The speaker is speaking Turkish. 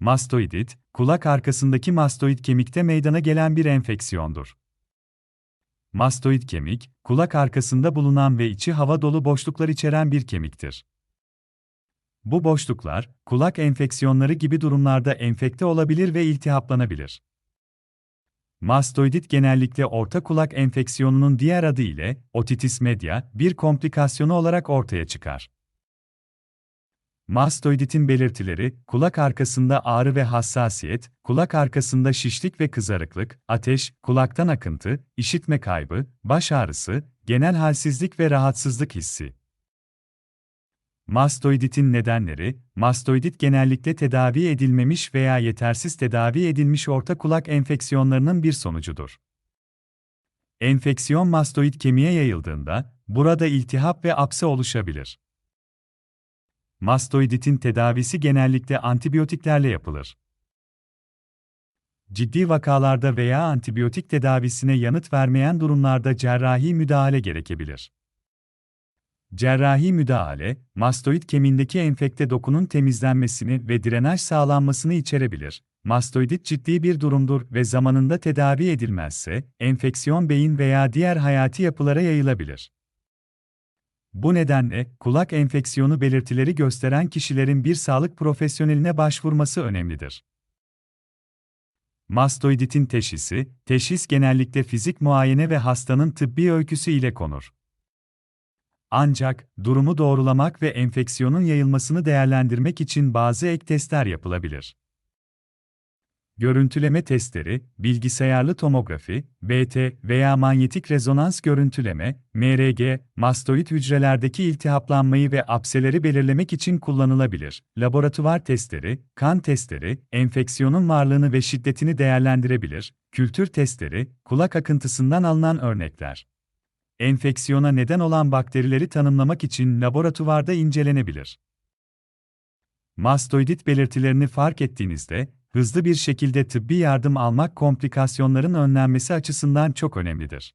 Mastoidit, kulak arkasındaki mastoid kemikte meydana gelen bir enfeksiyondur. Mastoid kemik, kulak arkasında bulunan ve içi hava dolu boşluklar içeren bir kemiktir. Bu boşluklar, kulak enfeksiyonları gibi durumlarda enfekte olabilir ve iltihaplanabilir. Mastoidit genellikle orta kulak enfeksiyonunun diğer adı ile otitis media bir komplikasyonu olarak ortaya çıkar. Mastoiditin belirtileri, kulak arkasında ağrı ve hassasiyet, kulak arkasında şişlik ve kızarıklık, ateş, kulaktan akıntı, işitme kaybı, baş ağrısı, genel halsizlik ve rahatsızlık hissi. Mastoiditin nedenleri, mastoidit genellikle tedavi edilmemiş veya yetersiz tedavi edilmiş orta kulak enfeksiyonlarının bir sonucudur. Enfeksiyon mastoid kemiğe yayıldığında, burada iltihap ve apse oluşabilir. Mastoiditin tedavisi genellikle antibiyotiklerle yapılır. Ciddi vakalarda veya antibiyotik tedavisine yanıt vermeyen durumlarda cerrahi müdahale gerekebilir. Cerrahi müdahale, mastoid kemiğindeki enfekte dokunun temizlenmesini ve drenaj sağlanmasını içerebilir. Mastoidit ciddi bir durumdur ve zamanında tedavi edilmezse, enfeksiyon beyin veya diğer hayati yapılara yayılabilir. Bu nedenle, kulak enfeksiyonu belirtileri gösteren kişilerin bir sağlık profesyoneline başvurması önemlidir. Mastoiditin teşhisi, teşhis genellikle fizik muayene ve hastanın tıbbi öyküsü ile konur. Ancak, durumu doğrulamak ve enfeksiyonun yayılmasını değerlendirmek için bazı ek testler yapılabilir. Görüntüleme testleri, bilgisayarlı tomografi, BT veya manyetik rezonans görüntüleme, MRG, mastoid hücrelerdeki iltihaplanmayı ve apseleri belirlemek için kullanılabilir. Laboratuvar testleri, kan testleri, enfeksiyonun varlığını ve şiddetini değerlendirebilir. Kültür testleri, kulak akıntısından alınan örnekler. Enfeksiyona neden olan bakterileri tanımlamak için laboratuvarda incelenebilir. Mastoidit belirtilerini fark ettiğinizde, hızlı bir şekilde tıbbi yardım almak komplikasyonların önlenmesi açısından çok önemlidir.